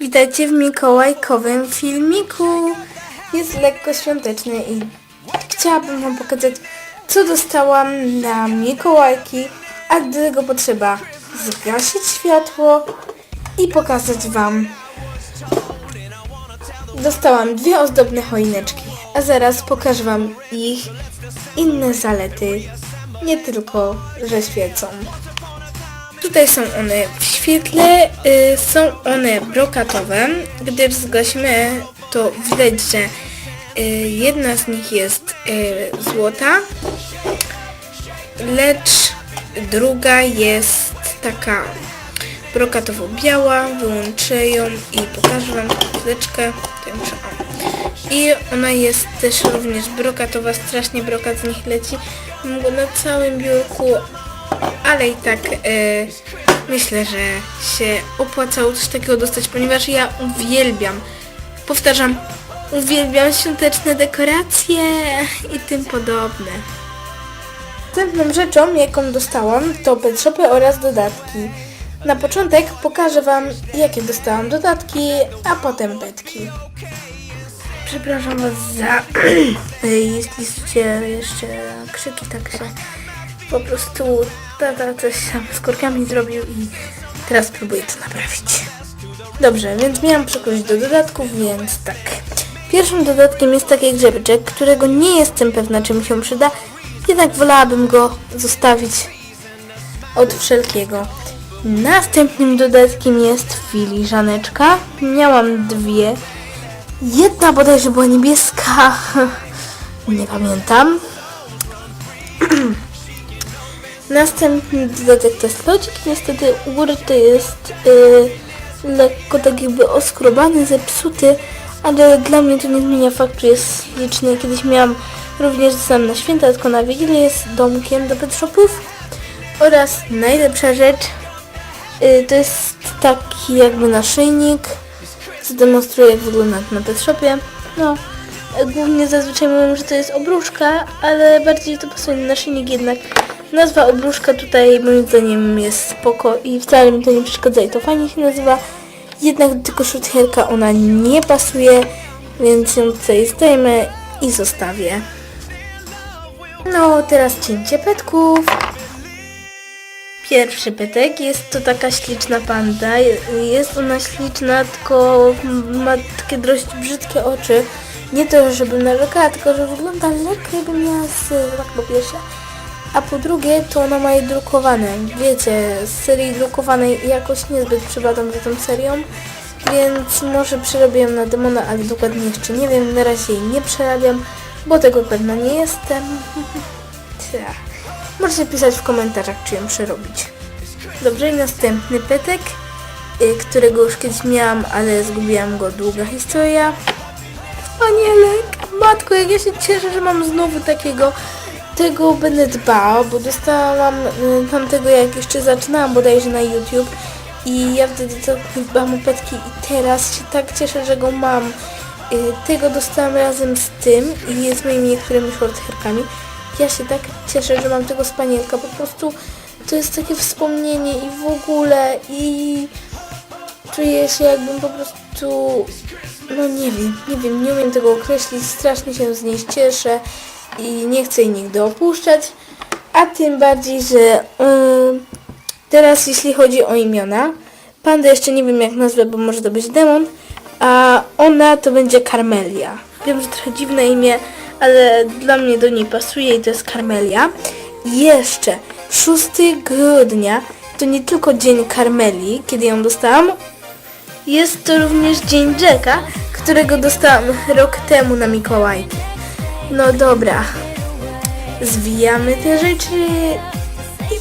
Witajcie w mikołajkowym filmiku. Jest lekko świąteczny i chciałabym Wam pokazać, co dostałam na Mikołajki, a do tego potrzeba zgasić światło i pokazać Wam. Dostałam dwie ozdobne choineczki, a zaraz pokażę Wam ich inne zalety, nie tylko, że świecą. Tutaj są one w świetle, y, są one brokatowe. Gdy zgasimy, to widać, że y, jedna z nich jest y, złota, lecz druga jest taka brokatowo-biała. Wyłączę ją i pokażę Wam chwileczkę. I ona jest też również brokatowa, strasznie brokat z nich leci. Na całym biurku, ale i tak e, myślę, że się opłacało coś takiego dostać, ponieważ ja uwielbiam, powtarzam, uwielbiam świąteczne dekoracje i tym podobne. Następną rzeczą, jaką dostałam, to pet oraz dodatki. Na początek pokażę Wam, jakie dostałam dodatki, a potem petki. Przepraszam Was za, jeśli słyszycie jeszcze krzyki, tak się po prostu tata coś tam z korkami zrobił i teraz próbuję to naprawić. Dobrze, więc miałam przekroczyć do dodatków, więc tak. Pierwszym dodatkiem jest taki grzebeczek, którego nie jestem pewna, czy mi się przyda, jednak wolałabym go zostawić od wszelkiego. Następnym dodatkiem jest filiżaneczka. Miałam dwie. Jedna bodajże była niebieska. Nie pamiętam. Następny dodatek to jest lodzik. Niestety u góry to jest yy, lekko tak jakby oskrobany, zepsuty, ale dla mnie to nie zmienia faktu, jest liczny. Kiedyś miałam również sam na święta, tylko na Wigilię jest domkiem do pet shopów. Oraz najlepsza rzecz to jest taki jakby naszyjnik. Zademonstruję jak wygląda na pet shopie. No, Głównie zazwyczaj mówią, że to jest obruszka, ale bardziej to pasuje na naszyjnik jednak. Nazwa obruszka tutaj moim zdaniem jest spoko i wcale mi to nie przeszkadza i to fajnie się nazywa. Jednak tylko szutierka ona nie pasuje, więc ją tutaj zdejmę i zostawię. No, teraz cięcie petków. Pierwszy pytek jest to taka śliczna panda. Jest ona śliczna, tylko ma takie dość brzydkie oczy. Nie to, żebym narzekała, tylko że wygląda lekko jakby miała z tak po pierwsze. A po drugie, to ona ma je drukowane. Wiecie, z serii drukowanej jakoś niezbyt przypadam za tą serią, więc może przerobię na demona, ale dokładnie jeszcze nie wiem. Na razie jej nie przerabiam, bo tego pewna nie jestem. Tja. Możecie pisać w komentarzach, czy ją przerobić. Dobrze, i następny petek, y, którego już kiedyś miałam, ale zgubiłam go. Długa historia. Anielek, matko, jak ja się cieszę, że mam znowu takiego. Tego będę dbała, bo dostałam y, tamtego, jak jeszcze zaczynałam bodajże na YouTube. I ja wtedy tak dbałam o petki i teraz się tak cieszę, że go mam. Y, Tego dostałam razem z tym i jest moimi niektórymi shorthairkami. Ja się tak cieszę, że mam tego spanielka. Po prostu to jest takie wspomnienie i w ogóle i czuję się jakbym po prostu no nie wiem, nie wiem, nie umiem tego określić, strasznie się z niej cieszę i nie chcę jej nigdy opuszczać, a tym bardziej, że ym, teraz jeśli chodzi o imiona, panda jeszcze nie wiem jak nazwę, bo może to być demon, a ona to będzie Karmelia. Wiem, że trochę dziwne imię, ale dla mnie do niej pasuje i to jest Karmelia. Jeszcze 6 grudnia to nie tylko dzień Karmeli, kiedy ją dostałam, jest to również dzień Jacka, którego dostałam rok temu na Mikołajki. No dobra, zwijamy te rzeczy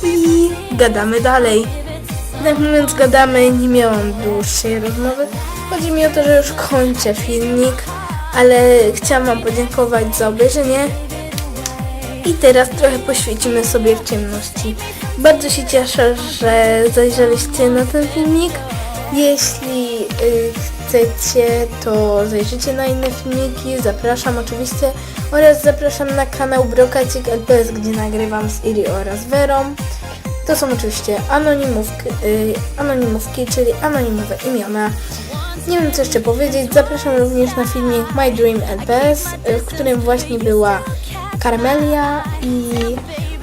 i gadamy dalej. Tak mówiąc gadamy, nie miałam dłuższej rozmowy. Chodzi mi o to, że już kończę filmik, ale chciałam Wam podziękować za obejrzenie. I teraz trochę poświecimy sobie w ciemności. Bardzo się cieszę, że zajrzeliście na ten filmik. Jeśli y, chcecie, to zajrzyjcie na inne filmiki, zapraszam oczywiście oraz zapraszam na kanał Brokacik LPS, gdzie nagrywam z Iri oraz Verą. To są oczywiście anonimówki, y, anonimówki, czyli anonimowe imiona. Nie wiem co jeszcze powiedzieć, zapraszam również na filmik My Dream LPS, y, w którym właśnie była Carmelia i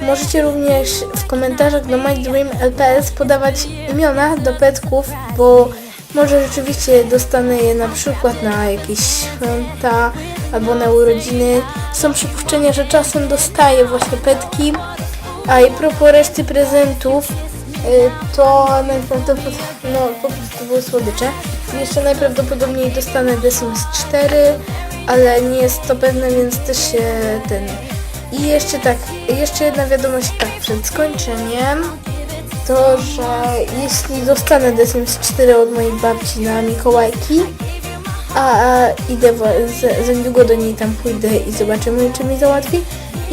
możecie również w komentarzach do My Dream LPS podawać imiona do petków, bo może rzeczywiście dostanę je na przykład na jakieś święta albo na urodziny. Są przypuszczenia, że czasem dostaję właśnie petki, a i propos reszty prezentów, y, to najprawdopodobniej, no po prostu słodycze. Jeszcze najprawdopodobniej dostanę The Sims 4, ale nie jest to pewne, więc też się ten... I jeszcze tak, jeszcze jedna wiadomość tak przed skończeniem, to, że jeśli dostanę The Sims 4 od mojej babci na Mikołajki, a, a idę, za, za niedługo do niej tam pójdę i zobaczymy, czy mi załatwi.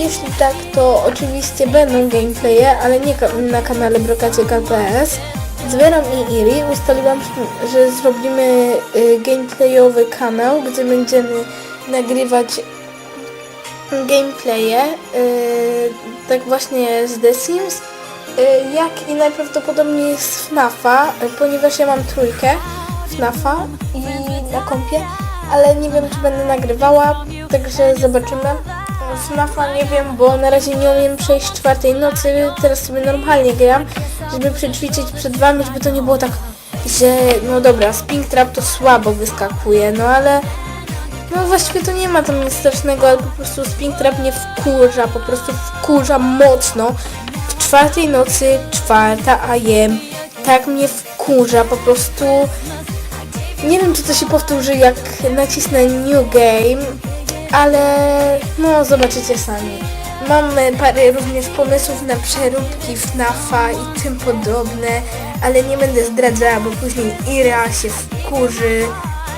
Jeśli tak, to oczywiście będą gameplaye, ale nie na kanale Brokacie.pl. Z Verą i Iri ustaliłam, że zrobimy y, gameplayowy kanał, gdzie będziemy nagrywać gameplaye, y, tak właśnie z The Sims, y, jak i najprawdopodobniej z FNAFa, ponieważ ja mam trójkę FNAFa i na kompie, ale nie wiem czy będę nagrywała, także zobaczymy. FNAFa nie wiem, bo na razie nie umiem przejść czwartej nocy, teraz sobie normalnie gram, żeby przećwiczyć przed wami, żeby to nie było tak, że no dobra, Springtrap to słabo wyskakuje, no ale no właściwie to nie ma tam nic strasznego, ale po prostu Springtrap mnie wkurza, po prostu wkurza mocno. W czwartej nocy, czwarta AM, tak mnie wkurza, po prostu... Nie wiem, czy to się powtórzy, jak nacisnę New Game, ale no zobaczycie sami. Mam e, parę również pomysłów na przeróbki FNAFa i tym podobne, ale nie będę zdradzała, bo później Ira się wkurzy,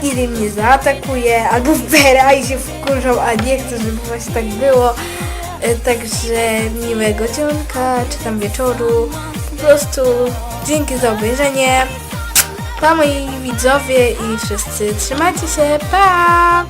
Iri mnie zaatakuje, albo Vera i się wkurzą, a nie chcę, żeby właśnie tak było. E, Także miłego dzionka, czy tam wieczoru. Po prostu dzięki za obejrzenie. Pa moi widzowie i wszyscy trzymajcie się, pa!